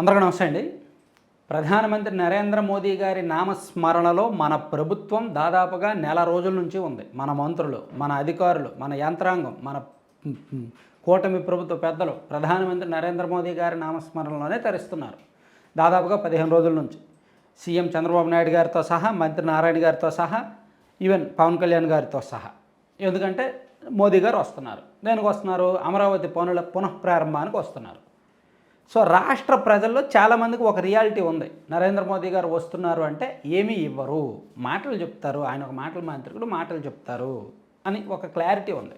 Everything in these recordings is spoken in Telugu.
అందరికీ నమస్తే అండి. ప్రధానమంత్రి నరేంద్ర మోదీ గారి నామస్మరణలో మన ప్రభుత్వం దాదాపుగా నెల రోజుల నుంచి ఉంది. మన మంత్రులు మన అధికారులు మన యంత్రాంగం మన కూటమి ప్రభుత్వ పెద్దలు ప్రధానమంత్రి నరేంద్ర మోదీ గారి నామస్మరణలోనే తరిస్తున్నారు. దాదాపుగా పదిహేను రోజుల నుంచి. సీఎం చంద్రబాబు నాయుడు గారితో సహా మంత్రి నారాయణ గారితో సహా ఈవెన్ పవన్ కళ్యాణ్ గారితో సహా. ఎందుకంటే మోదీ గారు వస్తున్నారు. దేనికి వస్తున్నారు? అమరావతి పనుల పునఃప్రారంభానికి వస్తున్నారు. సో రాష్ట్ర ప్రజల్లో చాలామందికి ఒక రియాలిటీ ఉంది. నరేంద్ర మోదీ గారు వస్తున్నారు అంటే ఏమీ ఇవ్వరు. మాటలు చెప్తారు. ఆయన ఒక మాటల మాంత్రికుడు మాటలు చెప్తారు అని ఒక క్లారిటీ ఉంది.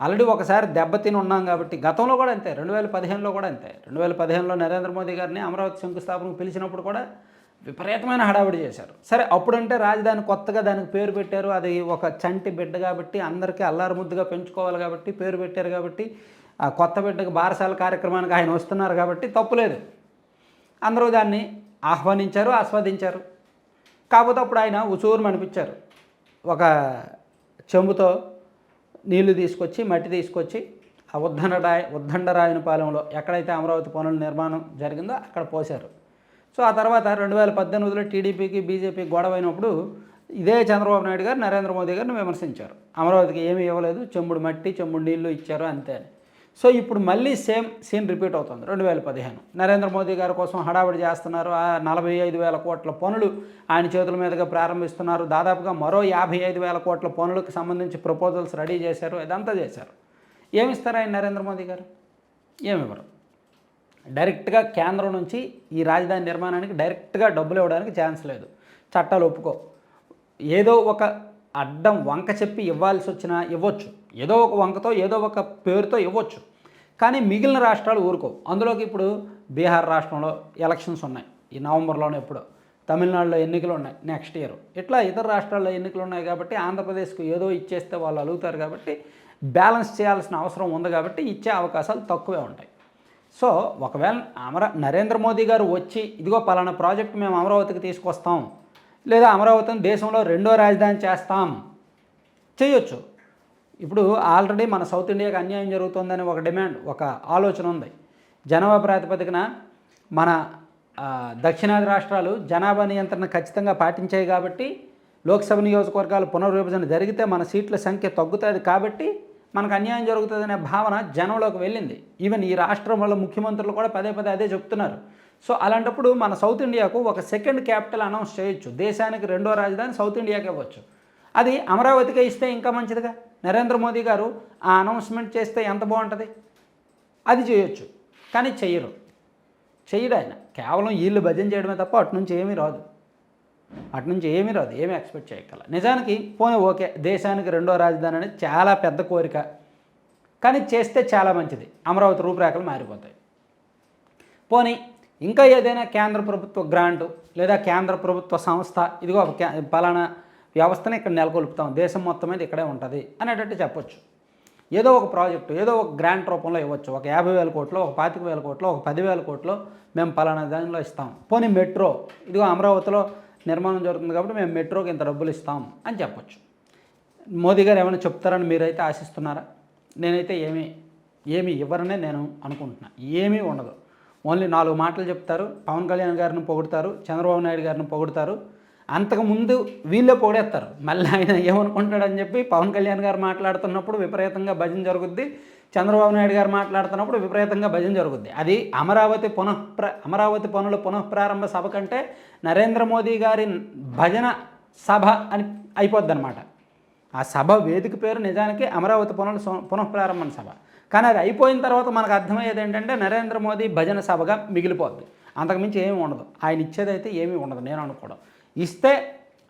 ఆల్రెడీ ఒకసారి దెబ్బతిని ఉన్నాం కాబట్టి గతంలో కూడా అంతే. రెండు వేల పదిహేనులో కూడా అంతే. రెండు వేల పదిహేనులో నరేంద్ర మోదీ గారిని అమరావతి శంకుస్థాపనకు పిలిచినప్పుడు కూడా విపరీతమైన హడావిడి చేశారు. సరే అప్పుడంటే రాజధాని కొత్తగా దానికి పేరు పెట్టారు. అది ఒక చంటి బిడ్డ కాబట్టి అందరికీ అల్లారు ముద్దుగా పెంచుకోవాలి కాబట్టి పేరు పెట్టారు కాబట్టి ఆ కొత్త బిడ్డకు బారసాల కార్యక్రమానికి ఆయన వస్తున్నారు కాబట్టి తప్పులేదు అందరూ దాన్ని ఆహ్వానించారు ఆస్వాదించారు. కాకపోతే అప్పుడు ఆయన ఉసూరుని అనిపించారు. ఒక చెంబుతో నీళ్ళు తీసుకొచ్చి మట్టి తీసుకొచ్చి ఆ ఉద్దండరాయ ఉద్దండరాయనపాలెంలో ఎక్కడైతే అమరావతి పనుల నిర్మాణం జరిగిందో అక్కడ పోశారు. సో ఆ తర్వాత రెండు వేల పద్దెనిమిదిలో టీడీపీకి బీజేపీకి గొడవ అయినప్పుడు ఇదే చంద్రబాబు నాయుడు గారు నరేంద్ర మోదీ గారిని విమర్శించారు. అమరావతికి ఏమీ ఇవ్వలేదు చెంబుడు మట్టి చెంబుడు నీళ్ళు ఇచ్చారు అంతే అని. సో ఇప్పుడు మళ్ళీ సేమ్ సీన్ రిపీట్ అవుతుంది. రెండు వేల పదిహేను. నరేంద్ర మోదీ గారి కోసం హడావిడి చేస్తున్నారు. ఆ నలభై ఐదు వేల కోట్ల పనులు ఆయన చేతుల మీదుగా ప్రారంభిస్తున్నారు. దాదాపుగా మరో యాభై ఐదు వేల కోట్ల పనులకు సంబంధించి ప్రపోజల్స్ రెడీ చేశారు. ఇదంతా చేశారు. ఏమిస్తారు ఆయన నరేంద్ర మోదీ గారు? ఏమివ్వరు. డైరెక్ట్గా కేంద్రం నుంచి ఈ రాజధాని నిర్మాణానికి డైరెక్ట్గా డబ్బులు ఇవ్వడానికి ఛాన్స్ లేదు. చట్టాలు ఒప్పుకో. ఏదో ఒక అడ్డం వంక చెప్పి ఇవ్వాల్సి వచ్చినా ఇవ్వచ్చు. ఏదో ఒక వంకతో ఏదో ఒక పేరుతో ఇవ్వచ్చు. కానీ మిగిలిన రాష్ట్రాలు ఊరుకో. అందులోకి ఇప్పుడు బీహార్ రాష్ట్రంలో ఎలక్షన్స్ ఉన్నాయి. ఈ నవంబర్లోనే ఎప్పుడో. తమిళనాడులో ఎన్నికలు ఉన్నాయి నెక్స్ట్ ఇయర్. ఇట్లా ఇతర రాష్ట్రాల్లో ఎన్నికలు ఉన్నాయి కాబట్టి ఆంధ్రప్రదేశ్కు ఏదో ఇచ్చేస్తే వాళ్ళు అలుగుతారు కాబట్టి బ్యాలెన్స్ చేయాల్సిన అవసరం ఉంది కాబట్టి ఇచ్చే అవకాశాలు తక్కువే ఉంటాయి. సో ఒకవేళ అమర నరేంద్ర మోదీ గారు వచ్చి ఇదిగో పలానా ప్రాజెక్ట్ మేము అమరావతికి తీసుకొస్తాం. లేదా అమరావతిని దేశంలో రెండో రాజధాని చేస్తాం. చేయొచ్చు. ఇప్పుడు ఆల్రెడీ మన సౌత్ ఇండియాకి అన్యాయం జరుగుతుందని ఒక డిమాండ్ ఒక ఆలోచన ఉంది. జనాభా ప్రాతిపదికన మన దక్షిణాది రాష్ట్రాలు జనాభా నియంత్రణ ఖచ్చితంగా పాటించాయి కాబట్టి లోక్సభ నియోజకవర్గాలు పునర్విభజన జరిగితే మన సీట్ల సంఖ్య తగ్గుతుంది కాబట్టి మనకు అన్యాయం జరుగుతుందనే భావన జనంలోకి వెళ్ళింది. ఈవెన్ ఈ రాష్ట్రం వల్ల ముఖ్యమంత్రులు కూడా పదే పదే అదే చెప్తున్నారు. సో అలాంటప్పుడు మన సౌత్ ఇండియాకు ఒక సెకండ్ క్యాపిటల్ అనౌన్స్ చేయొచ్చు. దేశానికి రెండో రాజధాని సౌత్ ఇండియాకి ఇవ్వచ్చు అది అమరావతికే ఇస్తే ఇంకా మంచిదిగా? నరేంద్ర మోదీ గారు ఆ అనౌన్స్మెంట్ చేస్తే ఎంత బాగుంటుంది? అది చేయొచ్చు. కానీ చెయ్యరు చెయ్యడు ఆయన. కేవలం వీళ్ళు భజన చేయడమే తప్ప అటు నుంచి ఏమీ రాదు. అటు నుంచి ఏమీ రాదు. ఏమీ ఎక్స్పెక్ట్ చేయగల నిజానికి పోనీ ఓకే దేశానికి రెండో రాజధాని అనేది చాలా పెద్ద కోరిక. కానీ చేస్తే చాలా మంచిది. అమరావతి రూపురేఖలు మారిపోతాయి. పోనీ ఇంకా ఏదైనా కేంద్ర ప్రభుత్వ గ్రాంట్ లేదా కేంద్ర ప్రభుత్వ సంస్థ ఇదిగో ఒక కే- పలానా వ్యవస్థను ఇక్కడ నెలకొల్పుతాం. దేశం మొత్తం మీద ఇక్కడే ఉంటుంది అనేటట్టు చెప్పొచ్చు. ఏదో ఒక ప్రాజెక్టు ఏదో ఒక గ్రాంట్ రూపంలో ఇవ్వచ్చు. ఒక యాభై వేల కోట్లు ఒక పాతిక వేల కోట్లు ఒక పదివేల కోట్లు మేము పలానా దానిలో ఇస్తాం. పోనీ మెట్రో ఇదిగో అమరావతిలో నిర్మాణం జరుగుతుంది కాబట్టి మేము మెట్రోకి ఇంత డబ్బులు ఇస్తాం అని చెప్పొచ్చు. మోదీ గారు ఏమైనా చెప్తారని మీరైతే ఆశిస్తున్నారా? నేనైతే ఏమీ ఏమి ఇవ్వరనే నేను అనుకుంటున్నా. ఏమీ ఉండదు. ఓన్లీ నాలుగు మాటలు చెప్తారు. పవన్ కళ్యాణ్ గారిని పొగుడతారు. చంద్రబాబు నాయుడు గారిని పొగుడతారు. అంతకుముందు వీళ్ళే పొగడేస్తారు. మళ్ళీ ఆయన ఏమనుకుంటున్నాడని చెప్పి పవన్ కళ్యాణ్ గారు మాట్లాడుతున్నప్పుడు విపరీతంగా భజన జరుగుద్ది. చంద్రబాబు నాయుడు గారు మాట్లాడుతున్నప్పుడు విపరీతంగా భజన జరుగుద్ది. అది అమరావతి పునఃప్ర అమరావతి పనుల పునఃప్రారంభ సభ కంటే నరేంద్ర మోదీ గారి భజన సభ అని అయిపోద్ది అనమాట ఆ సభ వేదిక పేరు నిజానికి అమరావతి పనుల పునఃప్రారంభం సభ. కానీ అది అయిపోయిన తర్వాత మనకు అర్థమయ్యేది ఏంటంటే నరేంద్ర మోదీ భజన సభగా మిగిలిపోద్ది. అంతకుమించి ఏమీ ఉండదు. ఆయన ఇచ్చేదైతే ఏమీ ఉండదు. నేను అనుకోవడం. ఇస్తే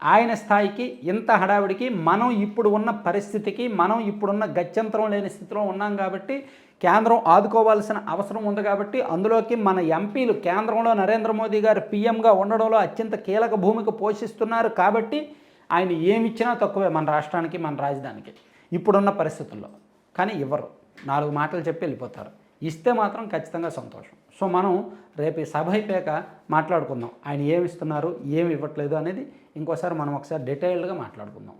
ఆయన స్థాయికి ఇంత హడావిడికి మనం ఇప్పుడు ఉన్న పరిస్థితికి మనం ఇప్పుడున్న గత్యంతరం లేని స్థితిలో ఉన్నాం కాబట్టి కేంద్రం ఆదుకోవాల్సిన అవసరం ఉంది కాబట్టి అందులోకి మన ఎంపీలు కేంద్రంలో నరేంద్ర మోదీ గారు పీఎంగా ఉండడంలో అత్యంత కీలక భూమిక పోషిస్తున్నారు కాబట్టి ఆయన ఏమిచ్చినా తక్కువే మన రాష్ట్రానికి మన రాజధానికి ఇప్పుడున్న పరిస్థితుల్లో. కానీ ఇవ్వరు నాలుగు మాటలు చెప్పి వెళ్ళిపోతారు. ఇస్తే మాత్రం ఖచ్చితంగా సంతోషం. సో మనం రేపు ఈ సభ అయిపోయాక మాట్లాడుకుందాం. ఆయన ఏమి ఇస్తున్నారు ఏమి ఇవ్వట్లేదు అనేది ఇంకోసారి మనం ఒకసారి డీటెయిల్డ్గా మాట్లాడుకుందాం.